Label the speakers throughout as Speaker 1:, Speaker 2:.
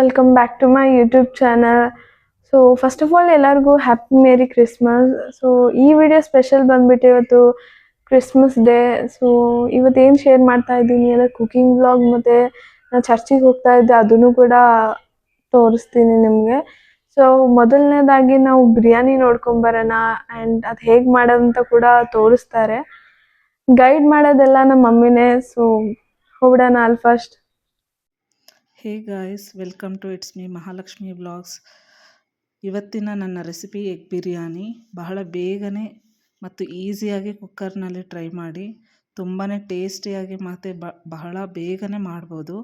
Speaker 1: Welcome back to my YouTube channel so first of all ಎಲ್ಲರಿಗೂ happy merry Christmas so ಈ video special ಬಂದ್ಬಿಟ್ಟು ಇವತ್ತು Christmas day so ಇವತ್ತೇನು share ಮಾಡ್ತಾ ಇದ್ದೀನಿ ಎಲ್ಲ ಕುಕಿಂಗ್ ಬ್ಲಾಗ್ ಮತ್ತು ನಾನು ಚರ್ಚಿಗೆ ಹೋಗ್ತಾ ಇದ್ದೆ, ಅದನ್ನು ಕೂಡ ತೋರಿಸ್ತೀನಿ ನಿಮಗೆ. ಸೊ ಮೊದಲನೇದಾಗಿ ನಾವು ಬಿರಿಯಾನಿ ನೋಡ್ಕೊಂಬರೋಣ ಆ್ಯಂಡ್ ಅದು ಹೇಗೆ ಮಾಡೋದಂತ ಕೂಡ ತೋರಿಸ್ತಾರೆ. ಗೈಡ್ ಮಾಡೋದೆಲ್ಲ ನಮ್ಮ ಮಮ್ಮಿನೇ. ಸೊ ಹೋಗ್ಬಿಡೋಣ ಅಲ್ಲಿ first
Speaker 2: hey guys, welcome to it's me Mahalakshmi blogs ಇವತ್ತಿನ ನನ್ನ ರೆಸಿಪಿ ಎಗ್ ಬಿರಿಯಾನಿ. ಬಹಳ ಬೇಗನೆ ಮತ್ತು ಈಸಿಯಾಗಿ ಕುಕ್ಕರ್ನಲ್ಲಿ ಟ್ರೈ ಮಾಡಿ. ತುಂಬಾ ಟೇಸ್ಟಿಯಾಗಿ ಮತ್ತು ಬಹಳ ಬೇಗನೆ ಮಾಡ್ಬೋದು.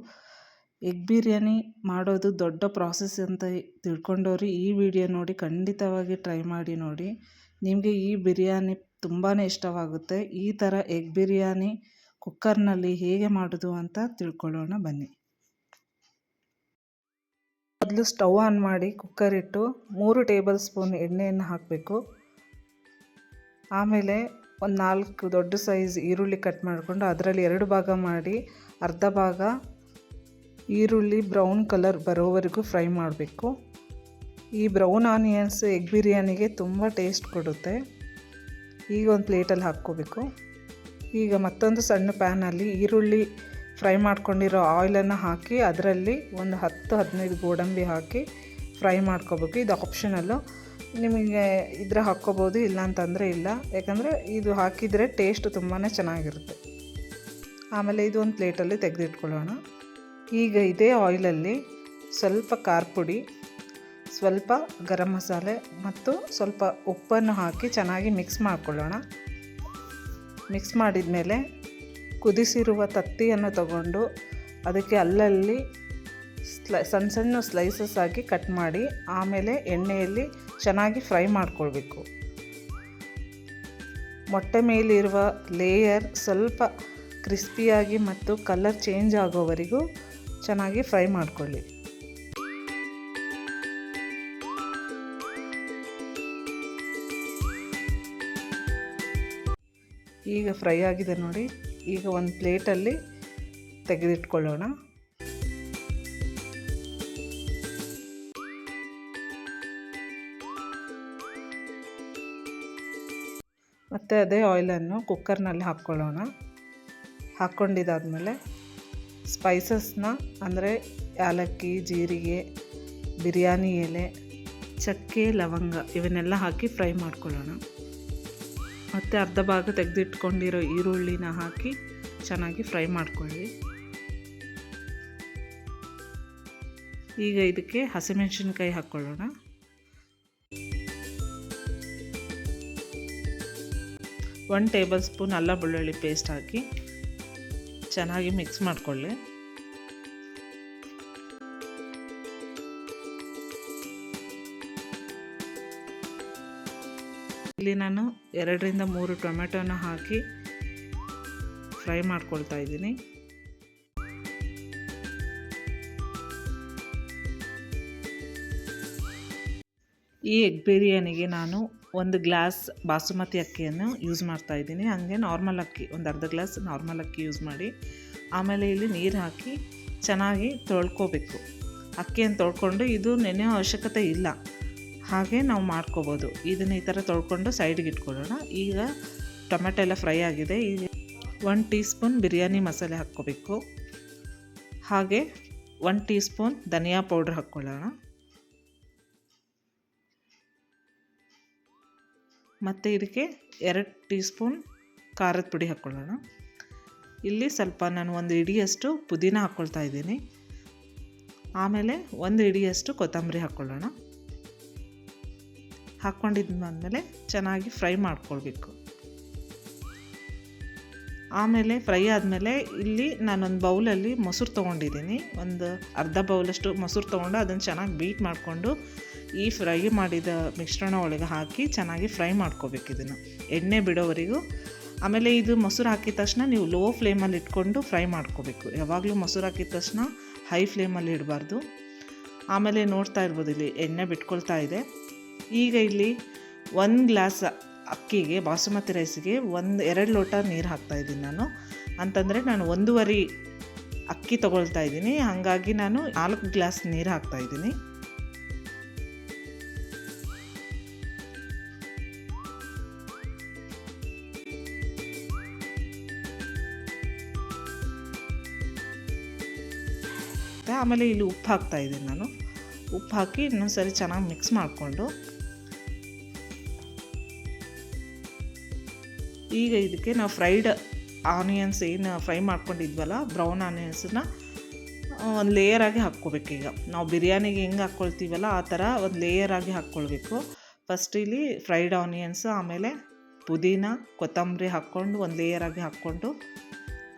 Speaker 2: ಎಗ್ ಬಿರಿಯಾನಿ ಮಾಡೋದು ದೊಡ್ಡ ಪ್ರಾಸೆಸ್ ಅಂತ ತಿಳ್ಕೊಂಡವ್ರಿ ಈ ವಿಡಿಯೋ ನೋಡಿ ಖಂಡಿತವಾಗಿ ಟ್ರೈ ಮಾಡಿ ನೋಡಿ. ನಿಮಗೆ ಈ ಬಿರಿಯಾನಿ ತುಂಬಾ ಇಷ್ಟವಾಗುತ್ತೆ. ಈ ಥರ ಎಗ್ ಬಿರಿಯಾನಿ ಕುಕ್ಕರ್ನಲ್ಲಿ ಹೇಗೆ ಮಾಡೋದು ಅಂತ ತಿಳ್ಕೊಳ್ಳೋಣ ಬನ್ನಿ. ಮೊದಲು ಸ್ಟವ್ ಆನ್ ಮಾಡಿ ಕುಕ್ಕರ್ ಇಟ್ಟು ಮೂರು ಟೇಬಲ್ ಸ್ಪೂನ್ ಎಣ್ಣೆಯನ್ನು ಹಾಕಬೇಕು. ಆಮೇಲೆ ಒಂದು ನಾಲ್ಕು ದೊಡ್ಡ ಸೈಜ್ ಈರುಳ್ಳಿ ಕಟ್ ಮಾಡಿಕೊಂಡು ಅದರಲ್ಲಿ ಎರಡು ಭಾಗ ಮಾಡಿ ಅರ್ಧ ಭಾಗ ಈರುಳ್ಳಿ ಬ್ರೌನ್ ಕಲರ್ ಬರೋವರೆಗೂ ಫ್ರೈ ಮಾಡಬೇಕು. ಈ ಬ್ರೌನ್ ಆನಿಯನ್ಸ್ ಎಗ್ ಬಿರಿಯಾನಿಗೆ ತುಂಬ ಟೇಸ್ಟ್ ಕೊಡುತ್ತೆ. ಈಗ ಒಂದು ಪ್ಲೇಟಲ್ಲಿ ಹಾಕ್ಕೋಬೇಕು. ಈಗ ಮತ್ತೊಂದು ಸಣ್ಣ ಪ್ಯಾನಲ್ಲಿ ಈರುಳ್ಳಿ ಫ್ರೈ ಮಾಡ್ಕೊಂಡಿರೋ ಆಯಿಲನ್ನು ಹಾಕಿ ಅದರಲ್ಲಿ ಒಂದು ಹತ್ತು ಹದಿನೈದು ಗೋಡಂಬಿ ಹಾಕಿ ಫ್ರೈ ಮಾಡ್ಕೋಬೇಕು. ಇದು ಆಪ್ಷನಲ್ಲು. ನಿಮಗೆ ಇದ್ರೆ ಹಾಕ್ಕೋಬೋದು, ಇಲ್ಲ ಅಂತಂದರೆ ಇಲ್ಲ. ಯಾಕಂದರೆ ಇದು ಹಾಕಿದರೆ ಟೇಸ್ಟ್ ತುಂಬಾ ಚೆನ್ನಾಗಿರುತ್ತೆ. ಆಮೇಲೆ ಇದು ಒಂದು ಪ್ಲೇಟಲ್ಲಿ ತೆಗೆದಿಟ್ಕೊಳ್ಳೋಣ. ಈಗ ಇದೇ ಆಯಿಲಲ್ಲಿ ಸ್ವಲ್ಪ ಖಾರ ಪುಡಿ ಸ್ವಲ್ಪ ಗರಂ ಮಸಾಲೆ ಮತ್ತು ಸ್ವಲ್ಪ ಉಪ್ಪನ್ನು ಹಾಕಿ ಚೆನ್ನಾಗಿ ಮಿಕ್ಸ್ ಮಾಡ್ಕೊಳ್ಳೋಣ. ಮಿಕ್ಸ್ ಮಾಡಿದ ಮೇಲೆ ಕುದಿಸಿರುವ ತತ್ತಿಯನ್ನು ತಗೊಂಡು ಅದಕ್ಕೆ ಅಲ್ಲಲ್ಲಿ ಸ್ಲೈ, ಸಣ್ಣ ಸಣ್ಣ ಸ್ಲೈಸಸ್ ಆಗಿ ಕಟ್ ಮಾಡಿ ಆಮೇಲೆ ಎಣ್ಣೆಯಲ್ಲಿ ಚೆನ್ನಾಗಿ ಫ್ರೈ ಮಾಡ್ಕೊಳ್ಬೇಕು. ಮೊಟ್ಟೆ ಮೇಲಿರುವ ಲೇಯರ್ ಸ್ವಲ್ಪ ಕ್ರಿಸ್ಪಿಯಾಗಿ ಮತ್ತು ಕಲರ್ ಚೇಂಜ್ ಆಗೋವರೆಗೂ ಚೆನ್ನಾಗಿ ಫ್ರೈ ಮಾಡ್ಕೊಳ್ಳಿ. ಈಗ ಫ್ರೈ ಆಗಿದೆ ನೋಡಿ. ಈಗ ಒಂದು ಪ್ಲೇಟಲ್ಲಿ ತೆಗೆದಿಟ್ಕೊಳ್ಳೋಣ. ಮತ್ತು ಅದೇ ಆಯಿಲನ್ನು ಕುಕ್ಕರ್ನಲ್ಲಿ ಹಾಕ್ಕೊಳ್ಳೋಣ. ಹಾಕ್ಕೊಂಡಿದ್ದಾದಮೇಲೆ ಸ್ಪೈಸಸ್ನ ಅಂದರೆ ಏಲಕ್ಕಿ, ಜೀರಿಗೆ, ಬಿರಿಯಾನಿ ಎಲೆ, ಚಕ್ಕೆ, ಲವಂಗ, ಇವನ್ನೆಲ್ಲ ಹಾಕಿ ಫ್ರೈ ಮಾಡ್ಕೊಳ್ಳೋಣ. ಮತ್ತು ಅರ್ಧ ಭಾಗ ತೆಗೆದಿಟ್ಕೊಂಡಿರೋ ಈರುಳ್ಳಿನ ಹಾಕಿ ಚೆನ್ನಾಗಿ ಫ್ರೈ ಮಾಡ್ಕೊಳ್ಳಿ. ಈಗ ಇದಕ್ಕೆ ಹಸಿಮೆಣಸಿನ್ಕಾಯಿ ಹಾಕ್ಕೊಳ್ಳೋಣ. ಒನ್ ಟೇಬಲ್ ಸ್ಪೂನ್ ಅಲ್ಲ ಬೆಳ್ಳುಳ್ಳಿ ಪೇಸ್ಟ್ ಹಾಕಿ ಚೆನ್ನಾಗಿ ಮಿಕ್ಸ್ ಮಾಡಿಕೊಳ್ಳಿ. ಇಲ್ಲಿ ನಾನು ಎರಡರಿಂದ ಮೂರು ಟೊಮೆಟೊನ ಹಾಕಿ ಫ್ರೈ ಮಾಡ್ಕೊಳ್ತಾ ಇದ್ದೀನಿ. ಈ ಎಗ್ ಬಿರಿಯಾನಿಗೆ ನಾನು ಒಂದು ಗ್ಲಾಸ್ ಬಾಸುಮತಿ ಅಕ್ಕಿಯನ್ನು ಯೂಸ್ ಮಾಡ್ತಾ ಇದ್ದೀನಿ. ಹಾಗೆ ನಾರ್ಮಲ್ ಅಕ್ಕಿ, ಒಂದು ಅರ್ಧ ಗ್ಲಾಸ್ ನಾರ್ಮಲ್ ಅಕ್ಕಿ ಯೂಸ್ ಮಾಡಿ. ಆಮೇಲೆ ಇಲ್ಲಿ ನೀರು ಹಾಕಿ ಚೆನ್ನಾಗಿ ತೊಳ್ಕೊಬೇಕು. ಅಕ್ಕಿಯನ್ನು ತೊಳ್ಕೊಂಡು ಇದು ನೆನೆಯೋ ಅವಶ್ಯಕತೆ ಇಲ್ಲ. ಹಾಗೆ ನಾವು ಮಾಡ್ಕೋಬೋದು. ಇದನ್ನು ಈ ಥರ ತೊಳ್ಕೊಂಡು ಸೈಡ್ಗೆ ಇಟ್ಕೊಳ್ಳೋಣ. ಈಗ ಟೊಮೆಟೊ ಎಲ್ಲ ಫ್ರೈ ಆಗಿದೆ. ಈಗ ಒನ್ ಟೀ ಸ್ಪೂನ್ ಬಿರಿಯಾನಿ ಮಸಾಲೆ ಹಾಕ್ಕೋಬೇಕು. ಹಾಗೆ ಒನ್ ಟೀ ಸ್ಪೂನ್ ಧನಿಯಾ ಪೌಡ್ರ್ ಹಾಕ್ಕೊಳ್ಳೋಣ. ಮತ್ತು ಇದಕ್ಕೆ ಎರಡು ಟೀ ಸ್ಪೂನ್ ಖಾರದ ಪುಡಿ ಹಾಕ್ಕೊಳ್ಳೋಣ. ಇಲ್ಲಿ ಸ್ವಲ್ಪ ನಾನು ಒಂದು ಇಡಿಯಷ್ಟು ಪುದೀನ ಹಾಕ್ಕೊಳ್ತಾ ಇದ್ದೀನಿ. ಆಮೇಲೆ ಒಂದು ಇಡಿಯಷ್ಟು ಕೊತ್ತಂಬರಿ ಹಾಕ್ಕೊಳ್ಳೋಣ. ಹಾಕ್ಕೊಂಡಿದ್ದಾದಮೇಲೆ ಚೆನ್ನಾಗಿ ಫ್ರೈ ಮಾಡ್ಕೊಳ್ಬೇಕು. ಆಮೇಲೆ ಫ್ರೈ ಆದಮೇಲೆ ಇಲ್ಲಿ ನಾನೊಂದು ಬೌಲಲ್ಲಿ ಮೊಸರು ತೊಗೊಂಡಿದ್ದೀನಿ. ಒಂದು ಅರ್ಧ ಬೌಲಷ್ಟು ಮೊಸರು ತೊಗೊಂಡು ಅದನ್ನು ಚೆನ್ನಾಗಿ ಬೀಟ್ ಮಾಡಿಕೊಂಡು ಈ ಫ್ರೈ ಮಾಡಿದ ಮಿಶ್ರಣ ಒಳಗೆ ಹಾಕಿ ಚೆನ್ನಾಗಿ ಫ್ರೈ ಮಾಡ್ಕೋಬೇಕು ಇದನ್ನು. ಎಣ್ಣೆ ಬಿಡೋವರೆಗೂ. ಆಮೇಲೆ ಇದು ಮೊಸರು ಹಾಕಿದ ತಕ್ಷಣ ನೀವು ಲೋ ಫ್ಲೇಮಲ್ಲಿ ಇಟ್ಕೊಂಡು ಫ್ರೈ ಮಾಡ್ಕೋಬೇಕು ಯಾವಾಗಲೂ ಮೊಸರು ಹಾಕಿದ ತಕ್ಷಣ ಹೈ ಫ್ಲೇಮಲ್ಲಿ ಇಡಬಾರ್ದು. ಆಮೇಲೆ ನೋಡ್ತಾ ಇರ್ಬೋದು ಇಲ್ಲಿ ಎಣ್ಣೆ ಬಿಟ್ಕೊಳ್ತಾ ಇದೆ. ಈಗ ಇಲ್ಲಿ ಒಂದು ಗ್ಲಾಸ್ ಅಕ್ಕಿಗೆ, ಬಾಸುಮತಿ ರೈಸಿಗೆ ಒಂದು, ಎರಡು ಲೋಟ ನೀರು ಹಾಕ್ತಾಯಿದ್ದೀನಿ ನಾನು. ಅಂತಂದರೆ ನಾನು ಒಂದೂವರೆ ಅಕ್ಕಿ ತಗೊಳ್ತಾ ಇದ್ದೀನಿ. ಹಾಗಾಗಿ ನಾನು ನಾಲ್ಕು ಗ್ಲಾಸ್ ನೀರು ಹಾಕ್ತಾ ಇದ್ದೀನಿ. ಆಮೇಲೆ ಇಲ್ಲಿ ಉಪ್ಪು ಹಾಕ್ತಾ ಇದ್ದೀನಿ ನಾನು. ಉಪ್ಪು ಹಾಕಿ ಇನ್ನೊಂದು ಸರಿ ಚೆನ್ನಾಗಿ ಮಿಕ್ಸ್ ಮಾಡಿಕೊಂಡು ಈಗ ಇದಕ್ಕೆ ನಾವು ಫ್ರೈಡ್ ಆನಿಯನ್ಸ್ ಏನು ಫ್ರೈ ಮಾಡ್ಕೊಂಡಿದ್ವಲ್ಲ ಬ್ರೌನ್ ಆನಿಯನ್ಸನ್ನ ಒಂದು ಲೇಯರಾಗಿ ಹಾಕ್ಕೋಬೇಕು ಈಗ. ನಾವು ಬಿರಿಯಾನಿಗೆ ಹೆಂಗೆ ಹಾಕ್ಕೊಳ್ತೀವಲ್ಲ, ಆ ಥರ ಒಂದು ಲೇಯರಾಗಿ ಹಾಕ್ಕೊಳ್ಬೇಕು. ಫಸ್ಟ್ ಇಲ್ಲಿ ಫ್ರೈಡ್ ಆನಿಯನ್ಸ್ ಆಮೇಲೆ ಪುದೀನ, ಕೊತ್ತಂಬರಿ ಹಾಕ್ಕೊಂಡು ಒಂದು ಲೇಯರಾಗಿ ಹಾಕ್ಕೊಂಡು,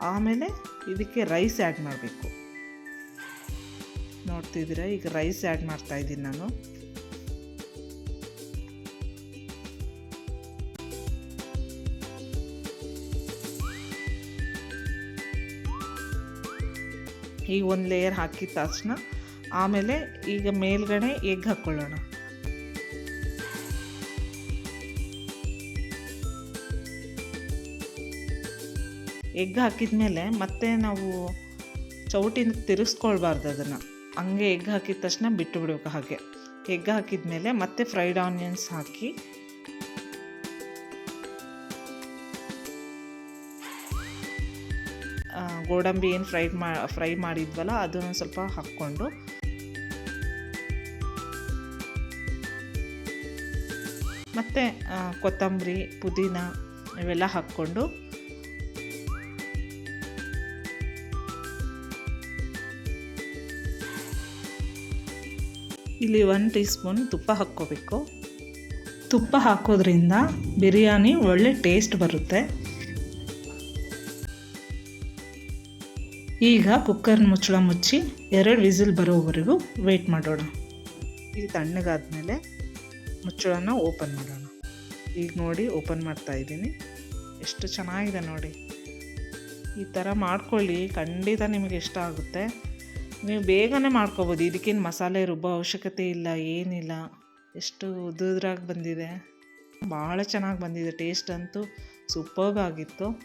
Speaker 2: ಆಮೇಲೆ ಇದಕ್ಕೆ ರೈಸ್ ಆ್ಯಡ್ ಮಾಡಬೇಕು. ನೋಡ್ತಿದ್ದೀರಾ? ಈಗ ರೈಸ್ ಆ್ಯಡ್ ಮಾಡ್ತಾಯಿದ್ದೀನಿ ನಾನು. ಈಗ ಒಂದು ಲೇಯರ್ ಹಾಕಿದ ತಕ್ಷಣ ಆಮೇಲೆ ಈಗ ಮೇಲ್ಗಡೆ ಎಗ್ ಹಾಕ್ಕೊಳ್ಳೋಣ ಎಗ್ ಹಾಕಿದ ಮೇಲೆ ಮತ್ತೆ ನಾವು ಚೌಟಿನ ತಿರುಗಿಸ್ಕೊಳ್ಬಾರ್ದು ಅದನ್ನು. ಹಂಗೆ ಎಗ್ ಹಾಕಿದ ತಕ್ಷಣ ಬಿಟ್ಟು ಬಿಡಬೇಕು ಹಾಗೆ. ಎಗ್ ಹಾಕಿದ ಮೇಲೆ ಮತ್ತೆ ಫ್ರೈಡ್ ಆನಿಯನ್ಸ್ ಹಾಕಿ ಗೋಡಂಬಿ ಏನು ಫ್ರೈ ಮಾ, ಫ್ರೈ ಮಾಡಿದ್ವಲ್ಲ, ಅದನ್ನು ಸ್ವಲ್ಪ ಹಾಕ್ಕೊಂಡು. ಮತ್ತು ಕೊತ್ತಂಬರಿ, ಪುದೀನ ಇವೆಲ್ಲ ಹಾಕ್ಕೊಂಡು. ಇಲ್ಲಿ ಒನ್ ಟೀ ಸ್ಪೂನ್ ತುಪ್ಪ ಹಾಕ್ಕೋಬೇಕು. ತುಪ್ಪ ಹಾಕೋದ್ರಿಂದ ಬಿರಿಯಾನಿ ಒಳ್ಳೆ ಟೇಸ್ಟ್ ಬರುತ್ತೆ. ಈಗ ಕುಕ್ಕರ್ ಮುಚ್ಚಳ ಮುಚ್ಚಿ ಎರಡು ವಿಸಿಲ್ ಬರೋವರೆಗೂ ವೆಯ್ಟ್ ಮಾಡೋಣ. ಈಗ ತಣ್ಣಗಾದ್ಮೇಲೆ ಮುಚ್ಚಳನ ಓಪನ್ ಮಾಡೋಣ. ಈಗ ನೋಡಿ ಓಪನ್ ಮಾಡ್ತಾ ಇದ್ದೀನಿ. ಎಷ್ಟು ಚೆನ್ನಾಗಿದೆ ನೋಡಿ. ಈ ಥರ ಮಾಡ್ಕೊಳ್ಳಿ, ಖಂಡಿತ ನಿಮಗೆ ಇಷ್ಟ ಆಗುತ್ತೆ. ನೀವು ಬೇಗನೆ ಮಾಡ್ಕೋಬೋದು. ಇದಕ್ಕೇನು ಮಸಾಲೆ ರುಬ್ಬೋ ಅವಶ್ಯಕತೆ ಇಲ್ಲ, ಏನಿಲ್ಲ. ಎಷ್ಟು ಉದುದ್ರಾಗಿ ಬಂದಿದೆ. ಭಾಳ ಚೆನ್ನಾಗಿ ಬಂದಿದೆ. ಟೇಸ್ಟ್ ಅಂತೂ ಸೂಪರ್ಬ್ ಆಗಿತ್ತು.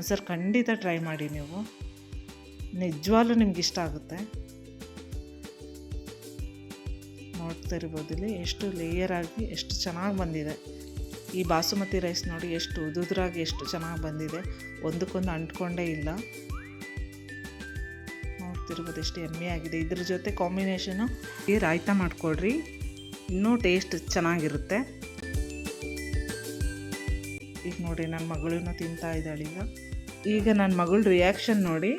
Speaker 2: ಸರ್ ಖಂಡಿತ ಟ್ರೈ ಮಾಡಿ ನೀವು. ನಿಜವಾಗ್ಲೂ ನಿಮ್ಗೆ ಇಷ್ಟ ಆಗುತ್ತೆ? ನೋಡ್ತಾ ಇರ್ಬೋದು ಇಲ್ಲಿ ಎಷ್ಟು ಲೇಯರ್ ಆಗಿ ಎಷ್ಟು ಚೆನ್ನಾಗಿ ಬಂದಿದೆ. ಈ ಬಾಸುಮತಿ ರೈಸ್ ನೋಡಿ ಎಷ್ಟು ಉದುದ್ರಾಗಿ ಎಷ್ಟು ಚೆನ್ನಾಗಿ ಬಂದಿದೆ. ಒಂದಕ್ಕೊಂದು ಅಂಟ್ಕೊಂಡೇ ಇಲ್ಲ. ನೋಡ್ತಿರ್ಬೋದು ಎಷ್ಟು ಎಮ್ಮೆ ಆಗಿದೆ. ಇದ್ರ ಜೊತೆ ಕಾಂಬಿನೇಷನು ಈ ರಾಯ್ತ ಮಾಡಿಕೊಡ್ರಿ. ಇನ್ನೂ ಟೇಸ್ಟ್ ಚೆನ್ನಾಗಿರುತ್ತೆ. ಈಗ ನೋಡಿ ನನ್ನ ಮಗಳೂ ತಿಂತಾ ಇದ್ದಾಳೆ ಈಗ ಈಗ ನನ್ನ ಮಗಳ ರಿಯಾಕ್ಷನ್ ನೋಡಿ.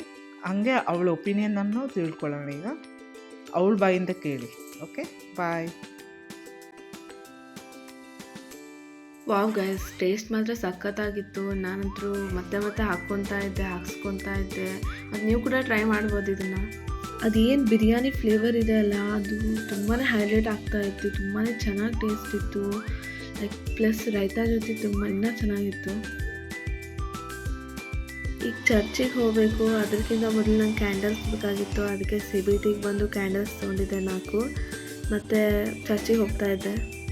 Speaker 2: ಹಂಗೆ ಅವಳ ಒಪಿನಿಯನನ್ನು ತಿಳ್ಕೊಳ್ಳೋಣ ಈಗ. ಅವಳ ಬಾಯಿಂದ ಕೇಳಿ okay bye
Speaker 1: wow guys taste ಮಾತ್ರ ಸಖತ್ತಾಗಿತ್ತು. ನಾನಂತರೂ ಮತ್ತೆ ಮತ್ತೆ ಹಾಕ್ಕೊತಾ ಇದ್ದೆ, ಹಾಕ್ಸ್ಕೊತಾ ಇದ್ದೆ. ಮತ್ತು ನೀವು ಕೂಡ ಟ್ರೈ ಮಾಡ್ಬೋದು ಇದನ್ನು. ಅದೇನು ಬಿರಿಯಾನಿ ಫ್ಲೇವರ್ ಇದೆ ಅಲ್ಲ, ಅದು ತುಂಬಾ ಹೈಲೈಟ್ ಆಗ್ತಾ ಇತ್ತು ತುಂಬಾ ಚೆನ್ನಾಗಿ ಟೇಸ್ಟ್ ಇತ್ತು. ಲೈಕ್ ಪ್ಲಸ್ ರೈತಾ ಜೊತೆ ತುಂಬ, ಇನ್ನೂ ಚೆನ್ನಾಗಿತ್ತು. ಈಗ ಚರ್ಚಿಗೆ ಹೋಗಬೇಕು. ಅದಕ್ಕಿಂತ ಮೊದಲು ನಂಗೆ ಕ್ಯಾಂಡಲ್ಸ್ ಬೇಕಾಗಿತ್ತು. ಅದಕ್ಕೆ ಸಿ ಬಿ ಟಿಗೆ ಬಂದು ಕ್ಯಾಂಡಲ್ಸ್ ತೊಗೊಂಡಿದ್ದೆ ನಾಲ್ಕು. ಮತ್ತು ಚರ್ಚಿಗೆ ಹೋಗ್ತಾ ಇದ್ದೆ.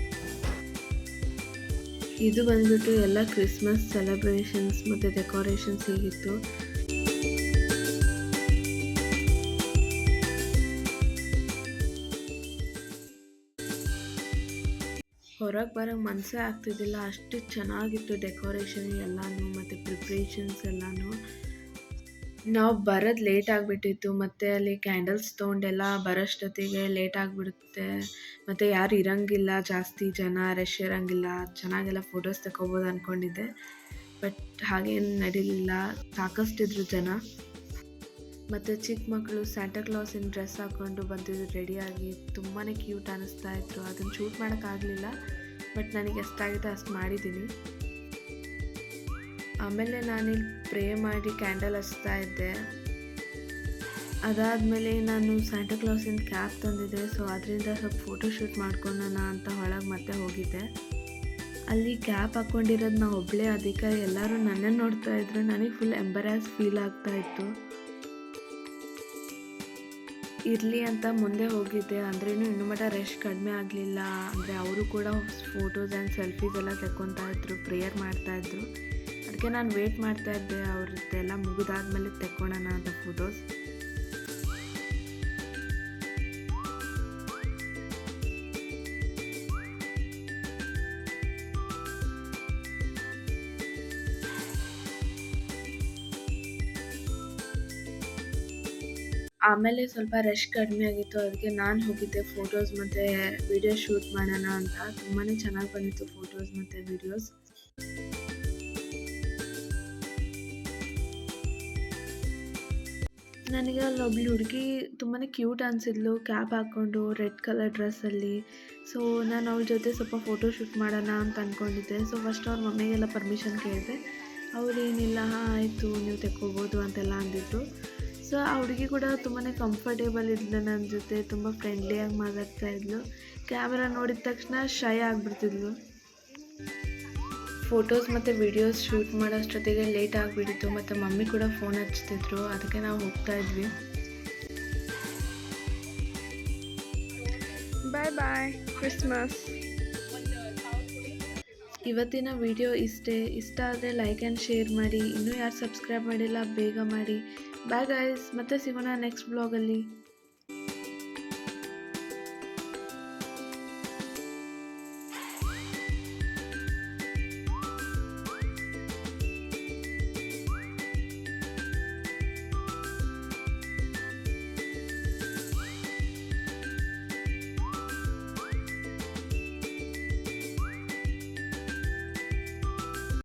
Speaker 1: ಇದು ಬಂದುಬಿಟ್ಟು ಎಲ್ಲ ಕ್ರಿಸ್ಮಸ್ ಸೆಲೆಬ್ರೇಷನ್ಸ್ ಮತ್ತು ಡೆಕೋರೇಷನ್ಸ್ ಹೀಗಿತ್ತು. ಹೊರಗೆ ಬರೋಕ್ಕೆ ಮನಸ್ಸೇ ಆಗ್ತಿದ್ದಿಲ್ಲ. ಅಷ್ಟು ಚೆನ್ನಾಗಿತ್ತು ಡೆಕೋರೇಷನ್ ಎಲ್ಲನೂ ಮತ್ತು ಪ್ರಿಪ್ರೇಷನ್ಸ್ ಎಲ್ಲನೂ. ನಾವು ಬರೋದು ಲೇಟ್ ಆಗಿಬಿಟ್ಟಿತ್ತು. ಮತ್ತು ಅಲ್ಲಿ ಕ್ಯಾಂಡಲ್ಸ್ ತೊಗೊಂಡೆಲ್ಲ ಬರೋಷ್ಟೊತ್ತಿಗೆ ಲೇಟ್ ಆಗಿಬಿಡುತ್ತೆ. ಮತ್ತು ಯಾರು ಇರೋಂಗಿಲ್ಲ. ಜಾಸ್ತಿ ಜನ ರಶ್ ಇರೋಂಗಿಲ್ಲ. ಚೆನ್ನಾಗೆಲ್ಲ ಫೋಟೋಸ್ ತಗೋಬೋದು ಅಂದ್ಕೊಂಡಿದ್ದೆ ಬಟ್ ಹಾಗೇನು ನಡೀಲಿಲ್ಲ. ಸಾಕಷ್ಟಿದ್ರು ಜನ. ಮತ್ತು ಚಿಕ್ಕ ಮಕ್ಕಳು ಸ್ಯಾಂಟಾ ಕ್ಲಾಸಿನ ಡ್ರೆಸ್ ಹಾಕ್ಕೊಂಡು ಬಂದಿದ್ದು ರೆಡಿಯಾಗಿ ತುಂಬಾ ಕ್ಯೂಟ್ ಅನ್ನಿಸ್ತಾ ಇದ್ರು ಅದನ್ನು ಶೂಟ್ ಮಾಡೋಕ್ಕಾಗಲಿಲ್ಲ ಬಟ್ ನನಗೆ ಎಷ್ಟಾಗಿದೆ ಅಷ್ಟು ಮಾಡಿದ್ದೀನಿ. ಆಮೇಲೆ ನಾನಿಲ್ಲಿ ಪ್ರೇ ಮಾಡಿ ಕ್ಯಾಂಡಲ್ ಹಚ್ತಾ ಇದ್ದೆ. ಅದಾದಮೇಲೆ ನಾನು ಸ್ಯಾಂಟಾ ಕ್ಲಾಸಿಂದ ಕ್ಯಾಪ್ ತಂದಿದ್ದೆ. ಸೊ ಅದರಿಂದ ಸ್ವಲ್ಪ ಫೋಟೋ ಶೂಟ್ ಮಾಡ್ಕೊಳ್ಳೋಣ ಅಂತ ಒಳಗೆ ಮತ್ತೆ ಹೋಗಿದ್ದೆ. ಅಲ್ಲಿ ಕ್ಯಾಪ್ ಹಾಕ್ಕೊಂಡಿರೋದು ನಾ ಒಬ್ಬಳೇ ಅದಕ್ಕೆ ಎಲ್ಲರೂ ನನ್ನನ್ನು ನೋಡ್ತಾ ಇದ್ರು. ನನಗೆ ಫುಲ್ ಎಂಬರಾಸ್ ಫೀಲ್ ಆಗ್ತಾ ಇತ್ತು. ಇರಲಿ ಅಂತ ಮುಂದೆ ಹೋಗಿದ್ದೆ. ಅಂದ್ರೂ ಇನ್ನೂ ಮಟ್ಟ ರೆಸ್ಟ್ ಕಡಿಮೆ ಆಗಲಿಲ್ಲ. ಅಂದರೆ ಅವರು ಕೂಡ ಫೋಟೋಸ್ ಆ್ಯಂಡ್ ಸೆಲ್ಫೀಸ್ ಎಲ್ಲ ತೆಕ್ಕೊತಾ ಇದ್ರು ಪ್ರೇಯರ್ ಮಾಡ್ತಾಯಿದ್ರು ಅದಕ್ಕೆ ನಾನು ವೇಟ್ ಮಾಡ್ತಾ ಇದ್ದೆ. ಅವ್ರದ್ದೆಲ್ಲ ಮುಗಿದಾದ್ಮೇಲೆ ತೆಕ್ಕೊಳ್ಳೋಣ ಅಂತ ಫೋಟೋಸ್ ಆಮೇಲೆ ಸ್ವಲ್ಪ ರಶ್ ಕಡಿಮೆ ಆಗಿತ್ತು, ಅದಕ್ಕೆ ನಾನು ಹೋಗಿದ್ದೆ ಫೋಟೋಸ್ ಮತ್ತು ವಿಡಿಯೋ ಶೂಟ್ ಮಾಡೋಣ ಅಂತ. ತುಂಬಾ ಚೆನ್ನಾಗಿ ಬಂದಿತ್ತು ಫೋಟೋಸ್ ಮತ್ತು ವಿಡಿಯೋಸ್ ನನಗೆ ಅಲ್ಲೊಬ್ಳು ಹುಡುಗಿ ತುಂಬಾ ಕ್ಯೂಟ್ ಅನಿಸಿದ್ಲು ಕ್ಯಾಪ್ ಹಾಕ್ಕೊಂಡು ರೆಡ್ ಕಲರ್ ಡ್ರೆಸ್ಸಲ್ಲಿ ಸೊ ನಾನು ಅವಳ ಜೊತೆ ಸ್ವಲ್ಪ ಫೋಟೋ ಶೂಟ್ ಮಾಡೋಣ ಅಂತ ಅಂದ್ಕೊಂಡಿದ್ದೆ ಸೊ ಫಸ್ಟ್ ಅವ್ರ ಮಮ್ಮಿಗೆಲ್ಲ ಪರ್ಮಿಷನ್ ಕೇಳಿದೆ. ಅವ್ರು ಏನಿಲ್ಲ, ಹಾಂ, ಆಯಿತು, ನೀವು ತೆಕ್ಕೋಬೋದು ಅಂತೆಲ್ಲ ಅಂದಿದ್ರು. ಸೊ ಆ ಹುಡುಗಿ ಕೂಡ ತುಂಬಾ ಕಂಫರ್ಟೇಬಲ್ ಇದ್ಲು ನನ್ನ ಜೊತೆ ತುಂಬ ಫ್ರೆಂಡ್ಲಿಯಾಗಿ ಮಾತಾಡ್ತಾ ಇದ್ಲು. ಕ್ಯಾಮ್ರಾ ನೋಡಿದ ತಕ್ಷಣ ಶೈ ಆಗಿಬಿಡ್ತಿದ್ಲು. ಫೋಟೋಸ್ ಮತ್ತು ವಿಡಿಯೋಸ್ ಶೂಟ್ ಮಾಡೋಷ್ಟೊತ್ತಿಗೆ ಲೇಟ್ ಆಗಿಬಿಟ್ಟಿತ್ತು ಮತ್ತು ಮಮ್ಮಿ ಕೂಡ ಫೋನ್ ಹಚ್ತಿದ್ರು ಅದಕ್ಕೆ ನಾವು ಹೋಗ್ತಾ ಇದ್ವಿ. ಬಾಯ್ ಬಾಯ್ ಕ್ರಿಸ್ಮಸ್ ಇವತ್ತಿನ ವಿಡಿಯೋ ಇಷ್ಟೇ ಇಷ್ಟ ಆದರೆ ಲೈಕ್ ಆ್ಯಂಡ್ ಶೇರ್ ಮಾಡಿ ಇನ್ನೂ ಯಾರು ಸಬ್ಸ್ಕ್ರೈಬ್ ಮಾಡಿಲ್ಲ ಬೇಗ ಮಾಡಿ. ಬಾಯ್ ಗಾಯ್ಸ್ ಮತ್ತೆ ಸಿಗೋಣ ನೆಕ್ಸ್ಟ್ ಬ್ಲಾಗಲ್ಲಿ